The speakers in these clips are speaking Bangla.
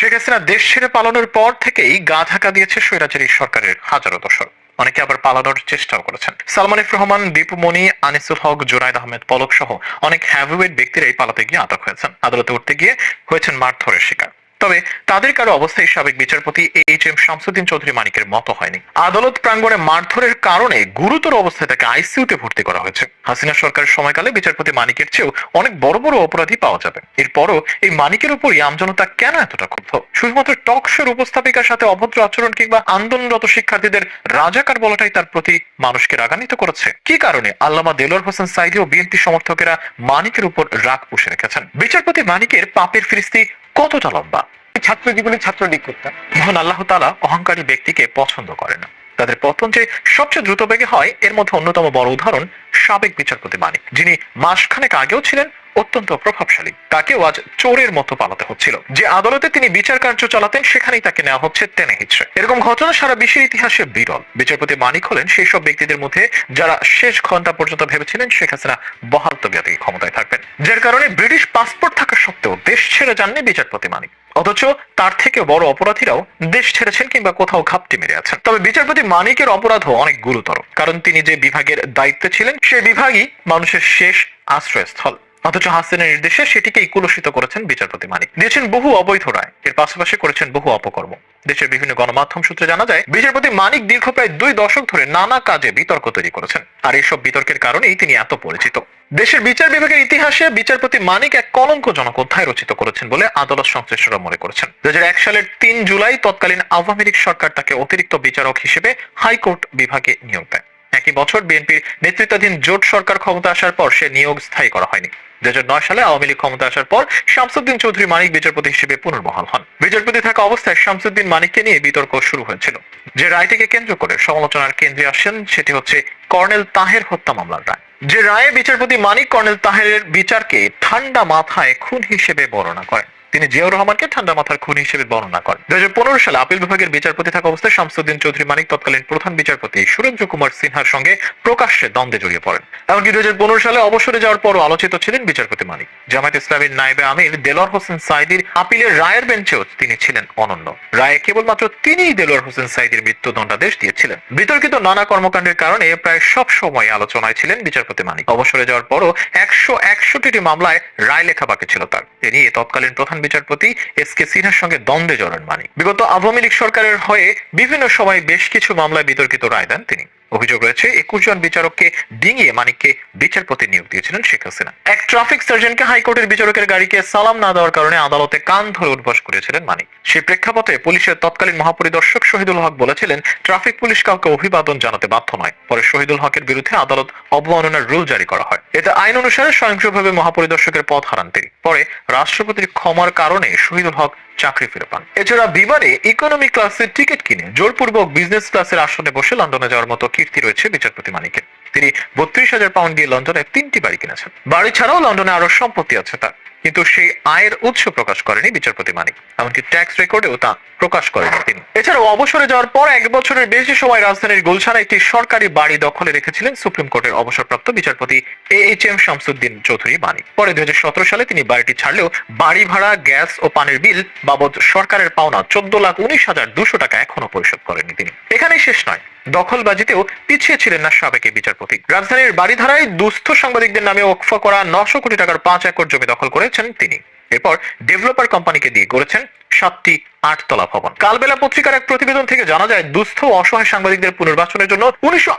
শেখ হাসিনা দেশ ছেড়ে পালানোর পর থেকেই গা ঢাকা দিয়েছে স্বৈরাচারী সরকারের হাজারো দশক অনেকে আবার পালানোর চেষ্টাও করেছেন। সালমান ইফ রহমান, দীপু মনি, আনিসুল হক জোনায়দ আহমেদ পলক সহ অনেক হ্যাভিওয়েট ব্যক্তিরাই পালাতে গিয়ে আটক হয়েছেন। আদালতে উঠতে গিয়ে হয়েছেন মারধরের শিকার। তবে তাদের কারও অবস্থায় সাবেক বিচারপতি এইচ এম শামসুদ্দিন চৌধুরী মানিকের মতো হয়নি। আদালত প্রাঙ্গণে মারধরের কারণে গুরুতর অবস্থায় তাকে আইসিইউতে ভর্তি করা হয়েছে। হাসিনা সরকারের সময়কালে বিচারপতি মানিকের চেয়েও অনেক বড় বড় অপরাধী পাওয়া যাবে। এরপরও এই মানিকের উপরই আমজনতা কেন এতটা ক্ষুব্ধ? শুধুমাত্র টক শোর উপস্থাপিকার সাথে অভদ্র আচরণ কিংবা আন্দোলনরত শিক্ষার্থীদের রাজাকার বলাটাই তার প্রতি মানুষকে রাগান্বিত করেছে? কি কারণে আল্লামা দেলোয়ার হোসেন সাইদি ও বিএনপি সমর্থকেরা মানিকের উপর রাগ পুষে রেখেছেন? বিচারপতি মানিকের পাপের ফিরিস্তি কতটা লম্বা ছাত্র জীবনে ছাত্রলীগ করতাম। মহান আল্লাহ তালা অহংকারী ব্যক্তিকে পছন্দ করে না। তাদের পতন যে সবচেয়ে দ্রুত বেগে হয় এর মধ্যে অন্যতম বড় উদাহরণ সাবেক বিচারপতি মানিক যিনি মাসখানেক আগেও ছিলেন অত্যন্ত প্রভাবশালী। তাকেও আজ চোরের মতো পালাতে হচ্ছিল। যে আদালতে তিনি বিচার কার্য চালাতেন, সেখানেই তাকে নেওয়া হচ্ছে টেনে হিচড়ে। এরকম ঘটনা সারা বিশ্বের ইতিহাসে বিরল। বিচারপতি মানিক হলেন সেই সব ব্যক্তিদের মধ্যে যারা শেষ ঘণ্টা পর্যন্ত ভেবেছিলেন শেখ হাসিনা বহাল তবিয়াতে ক্ষমতায় থাকবেন। যার কারণে ব্রিটিশ পাসপোর্ট থাকা সত্ত্বেও দেশ ছেড়ে যাননি বিচারপতি মানিক। অথচ তার থেকে বড় অপরাধীরাও দেশ ছেড়েছেন কিংবা কোথাও ঘাপটি মেরে আছেন। তবে বিচারপতি মানিকের অপরাধও অনেক গুরুতর। কারণ তিনি যে বিভাগের দায়িত্বে ছিলেন, সে বিভাগই মানুষের শেষ আশ্রয়স্থল। অথচ হাসিনের নির্দেশে সেটিকেই কুলসিত করেছেন বিচারপতি মানিক। দিয়েছেন বহু অবৈধ রায়, এর পাশাপাশি করেছেন বহু অপকর্ম। দেশের বিভিন্ন গণমাধ্যম সূত্রে জানা যায়, বিচারপতি মানিক দীর্ঘ প্রায় দুই দশক ধরে নানা কাজে বিতর্ক তৈরি করেছেন। আর এইসব বিতর্কের কারণেই তিনি এত পরিচিত। দেশের বিচার বিভাগের ইতিহাসে বিচারপতি মানিক এক কলঙ্কজনক অধ্যায় রচিত করেছেন বলে আদালত সংশ্লিষ্টরা মনে করেছেন। দুই হাজার এক সালের তিন জুলাই তৎকালীন আওয়ামী লীগ সরকার তাকে অতিরিক্ত বিচারক হিসেবে হাইকোর্ট বিভাগে নিয়োগ দেয়। একই বছর বিএনপির নেতৃত্বাধীন জোট সরকার ক্ষমতা আসার পর সে নিয়োগ স্থায়ী করা হয়নি। দু সালে আওয়ামী লীগ ক্ষমতা আসার পর শামসুদ্দিন চৌধুরী মানিক বিচারপতি হিসেবে পুনর্বহাল হন। বিচারপতি থাকা অবস্থায় শামসুদ্দিন মানিককে নিয়ে বিতর্ক শুরু হয়েছিল। যে রায়টিকে কেন্দ্র করে সমালোচনার কেন্দ্রে আসেন, সেটি হচ্ছে কর্নেল তাহের হত্যা মামলার রায়। যে রায়ে বিচারপতি মানিক কর্নেল তাহেরের বিচারকে ঠান্ডা মাথায় খুন হিসেবে বর্ণনা করেন। তিনি জিয়াউর রহমানকে ঠান্ডা মাথার খুন হিসেবে বর্ণনা করেন। দু হাজার পনেরো সালে আপিল বিভাগের বিচারপতি থাকা অবস্থায় শামসুদ্দিন চৌধুরী মানিক তৎকালীন প্রধান বিচারপতি সুরেন্দ্র কুমার সিনহার সঙ্গে প্রকাশ্যে দ্বন্দ্বে জড়িয়ে পড়েন। এমনকি দু সালে অবসরে যাওয়ার পরও আলোচিত ছিলেন বিচারপতি মানিক। জামায়াত ইসলামের নায়েবে আমির দেলোয়ার হোসেন সাইদির আপিলের রায়ের বেঞ্চেও তিনি ছিলেন অনন্য। রায়ে কেবলমাত্র তিনিই দেলোয়ার হোসেন সাইদির মৃত্যুদণ্ডাদেশ দিয়েছিলেন। বিতর্কিত নানা কর্মকাণ্ডের কারণে প্রায় সব সময় আলোচনায় ছিলেন বিচারপতি মানিক। অবসরে যাওয়ার পরও একশো একষট্টি মামলায় রায় লেখা বাকি ছিল তার। তিনি তৎকালীন প্রধান বিচারপতি এস কে সিনহার সঙ্গে দ্বন্দ্বে জড়ান মানিক। বিগত আওয়ামী লীগ সরকারের হয়ে বিভিন্ন সময় বেশ কিছু মামলায় বিতর্কিত রায় দেন তিনি। অভিযোগ রয়েছে, একুশ জন বিচারককে ডিঙিয়ে মানিককে বিচারপতি নিয়োগ দিয়েছিলেন শেখ হাসিনা। এক ট্রাফিক সার্জনকে হাইকোর্টের বিচারকের গাড়িকে সালাম না দেওয়ার কারণে আদালতে কান ধরে উদ্বাস করেছিলেন মানিক। সেই প্রেক্ষাপটে পুলিশের তৎকালীন মহাপরিদর্শক শহীদুল হক বলেছিলেন, ট্রাফিক পুলিশ কাউকে অভিবাদন জানাতে বাধ্য নয়। পরে শহীদুল হকের বিরুদ্ধে আদালত অবমাননার রুল জারি করা হয়। এতে আইন অনুসারে স্বয়ংক্রিয়ভাবে মহাপরিদর্শকের পদ হারান তিনি। পরে রাষ্ট্রপতির ক্ষমার কারণে শহীদুল হক চাকরি ফিরে পান। এছাড়া বিমানে ইকোনমি ক্লাসের টিকিট কিনে জোরপূর্বক বিজনেস ক্লাসের আসনে বসে লন্ডনে যাওয়ার মতো কীর্তি রয়েছে বিচারপতি মানিকের। তিনি বত্রিশ হাজার পাউন্ড দিয়ে লন্ডনে তিনটি বাড়ি কিনেছেন। বাড়ি ছাড়াও লন্ডনে আরও সম্পত্তি আছে তার। কিন্তু সেই আয়ের উৎস প্রকাশ করেনি বিচারপতি মানিক, এমনকি ট্যাক্স রেকর্ডেও তা প্রকাশ করেনি তিনি। এছাড়াও অবসরে যাওয়ার পর এক বছরের বেশি সময় রাজধানীর গুলশানে একটি সরকারি বাড়ি দখলে রেখেছিলেন সুপ্রিম কোর্টের অবসরপ্রাপ্ত বিচারপতি A H M Shamsuddin Chowdhury Manik. পরে দুই সালে তিনি বাড়িটি ছাড়লেও বাড়ি ভাড়া, গ্যাস ও পানির বিল বাবদ সরকারের পাওনা চোদ্দ লাখ উনিশ হাজার দুশো টাকা এখনও পরিশোধ করেননি তিনি। এখানেই শেষ নয়, দখলবাজিতেও পিছিয়ে ছিলেন না সাবেক বিচারপতি। রাজধানীর বাড়িধারায় দুস্থ সাংবাদিকদের নামে ওকফা করা নশো কোটি টাকার পাঁচ একর জমি দখল করেছেন তিনি। এরপর ডেভেলপার কোম্পানিকে দিয়ে গড়েছেন সাতটি আটতলা ভবন। কালবেলা পত্রিকার এক প্রতিবেদন থেকে জানা যায়, দুস্থ অসহায় সাংবাদিকদের পুনর্বাসনের জন্য উনিশশো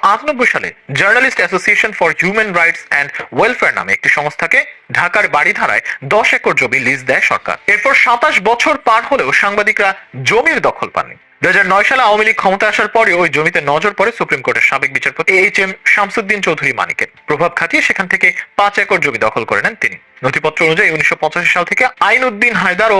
সালে journalist association for human rights and welfare নামে একটি সংস্থাকে ঢাকার বাড়িধারায় দশ একর জমি লিজ দেয় সরকার। এরপর সাতাশ বছর পার হলেও সাংবাদিকরা জমির দখল পাননি। দুই হাজার নয় সালে আওয়ামী লীগ ক্ষমতা আসার পরে ওই জমিতে নজর পড়ে সুপ্রিম কোর্টের সাবেক বিচারপতি এইচ এম শামসুদ্দিন চৌধুরী মানিকের। প্রভাব খাটিয়ে সেখান থেকে পাঁচ একর জমি দখল করে নেন তিনি। নথিপত্র অনুযায়ী উনিশশো সাল থেকে আইন উদ্দিন হায়দার ও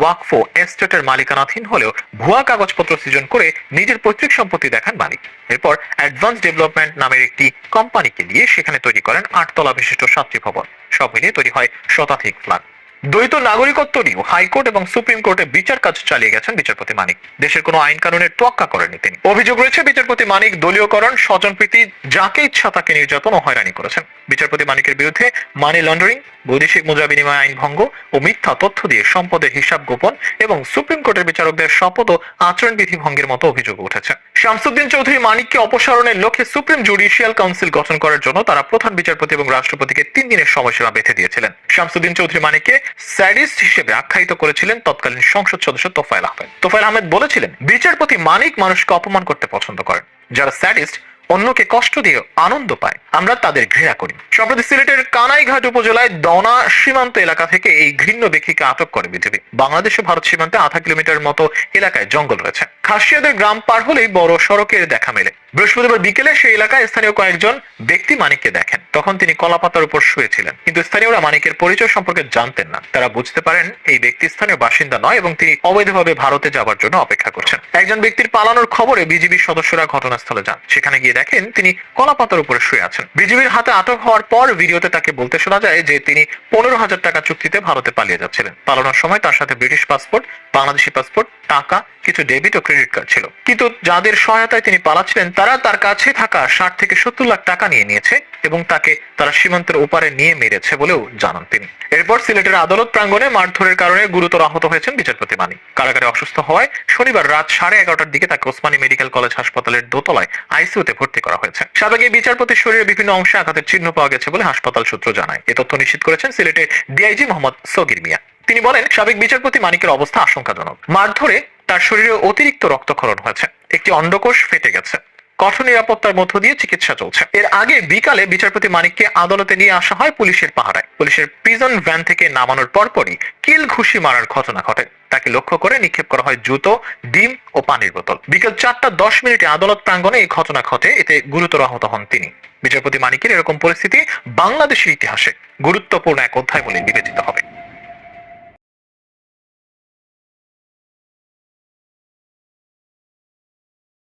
ওয়াকফো এস্টেটের মালিকানাধীন হলেও ভুয়া কাগজপত্র সৃজন করে নিজের পৈতৃক সম্পত্তি দেখান মালিক এরপর অ্যাডভান্স ডেভেলপমেন্ট নামের একটি কোম্পানিকে দিয়ে সেখানে তৈরি করেন আটতলা বিশিষ্ট সাতটি ভবন। সব মিলিয়ে তৈরি হয় শতাধিক ফ্ল্যাট। দ্বৈত নাগরিকত্ব নিয়েও হাইকোর্ট এবং সুপ্রিম কোর্টে বিচার কাজ চালিয়ে গেছেন বিচারপতি মানিক। দেশের কোনো আইন কানুনের তোয়াক্কা করেননি তিনি। অভিযোগ রয়েছে, বিচারপতি মানিক দলীয়করণ স্বজনপ্রীতি যাকে ইচ্ছা তাকে নির্যাতন ও হয়রানি করেছেন। বিচারপতি মানিকের বিরুদ্ধে মানি লন্ডারিং বৈদেশিক মুদ্রা বিনিময় আইন ভঙ্গ ও মিথ্যা তথ্য দিয়ে সম্পদের হিসাব গোপন এবং সুপ্রিম কোর্টের বিচারকদের শপথ ও আচরণবিধি ভঙ্গের মতো অভিযোগ উঠেছে। শামসুদ্দিন চৌধুরী মানিককে অপসারণের লক্ষ্যে সুপ্রিম জুডিশিয়াল কাউন্সিল গঠন করার জন্য তারা প্রধান বিচারপতি এবং রাষ্ট্রপতিকে তিন দিনের সময়সীমা বেঁধে দিয়েছিলেন। শামসুদ্দিন চৌধুরী মানিককে স্যাডিস্ট হিসেবে আখ্যায়িত করেছিলেন তৎকালীন সংসদ সদস্য তোফায়েল আহমেদ। তোফায়েল আহমেদ বলেছিলেন, বিচারপতি মানিক মানুষকে অপমান করতে পছন্দ করেন। যারা স্যাডিস্ট, অন্যকে কষ্ট দিয়ে আনন্দ পায়, আমরা তাদের ঘৃণা করি। সম্প্রতি সিলেটের কানাইঘাট উপজেলায় দনা সীমান্ত এলাকা থেকে এই ঘৃণ্য ব্যক্তিকে আটক করে বিজেপি। বাংলাদেশ ও ভারত সীমান্তে আধা কিলোমিটার মতো এলাকায় জঙ্গল রয়েছে। খাসিয়াদের গ্রাম পার হলেই বড় সড়কের দেখা মেলে। বৃহস্পতিবার বিকেলে সেই এলাকায় স্থানীয় কয়েকজন ব্যক্তি মানিককে দেখেন। তখন তিনি কলাপাতার উপর শুয়েছিলেন। কিন্তু স্থানীয়রা মানিকের পরিচয় সম্পর্কে জানতেন না। তারা বুঝতে পারেন এই ব্যক্তি স্থানীয় বাসিন্দা নয় এবং তিনি অবৈধভাবে ভারতে যাবার জন্য অপেক্ষা করছেন। একজন ব্যক্তির পালানোর খবরে বিজিবির সদস্যরা ঘটনাস্থলে যান। সেখানে গিয়ে দেখেন তিনি কলাপাতার উপরে শুয়ে আছেন। বিজিবির হাতে আটক হওয়ার পর ভিডিওতে তাকে বলতে শোনা যায় যে তিনি পনেরো হাজার টাকা চুক্তিতে ভারতে পালিয়ে যাচ্ছিলেন। পালানোর সময় তার সাথে ব্রিটিশ পাসপোর্ট, বাংলাদেশি পাসপোর্ট, টাকা, কিছু ডেবিট ও ক্রেডিট কার্ড ছিল। কিন্তু যাদের সহায়তায় তিনি পালাচ্ছিলেন তারা তার কাছে থাকা ষাট থেকে সত্তর লাখ টাকা নিয়ে নিয়েছে এবং তাকে তারা সীমান্তের ওপারে নিয়ে মেরেছে বলেও জানান তিনি। এরপর সিলেটের আদালত প্রাঙ্গণে মারধরের কারণে গুরুতর আহত হয়েছেন বিচারপতি মানি। কারাগারে অসুস্থ হওয়ায় শনিবার রাত সাড়ে এগারোটার দিকে তাকে ওসমানী মেডিকেল কলেজ হাসপাতালের দোতলায় আইসিইউতে ভর্তি করা হয়েছে। সাবেক এই বিচারপতির শরীরের বিভিন্ন অংশে আঘাতের চিহ্ন পাওয়া গেছে বলে হাসপাতাল সূত্র জানায়। এ তথ্য নিশ্চিত করেছেন সিলেটের ডিআইজি মোহাম্মদ সগির মিয়া। তিনি বলেন, সাবেক বিচারপতি মানিকের অবস্থা আশঙ্কাজনক। মারধরে তার শরীরে অতিরিক্ত রক্তক্ষরণ হয়েছে। একটি অন্ডকোষ ফেটে গেছে। কঠোর নিরাপত্তার মধ্য দিয়ে চিকিৎসা চলছে। এর আগে বিকালে বিচারপতি মানিককে আদালতে নিয়ে আসা হয় পুলিশের পাহারায়। পুলিশের প্রিজন ভ্যান থেকে নামানোর পরপরই কিল ঘুষি মারার ঘটনা ঘটে। তাকে লক্ষ্য করে নিক্ষেপ করা হয় জুতো, ডিম ও পানির বোতল। বিকেল চারটা দশ মিনিটে আদালত প্রাঙ্গণে এই ঘটনা ঘটে। এতে গুরুতর আহত হন তিনি। বিচারপতি মানিকের এরকম পরিস্থিতি বাংলাদেশের ইতিহাসে গুরুত্বপূর্ণ এক অধ্যায় বলে বিবেচিত হবে।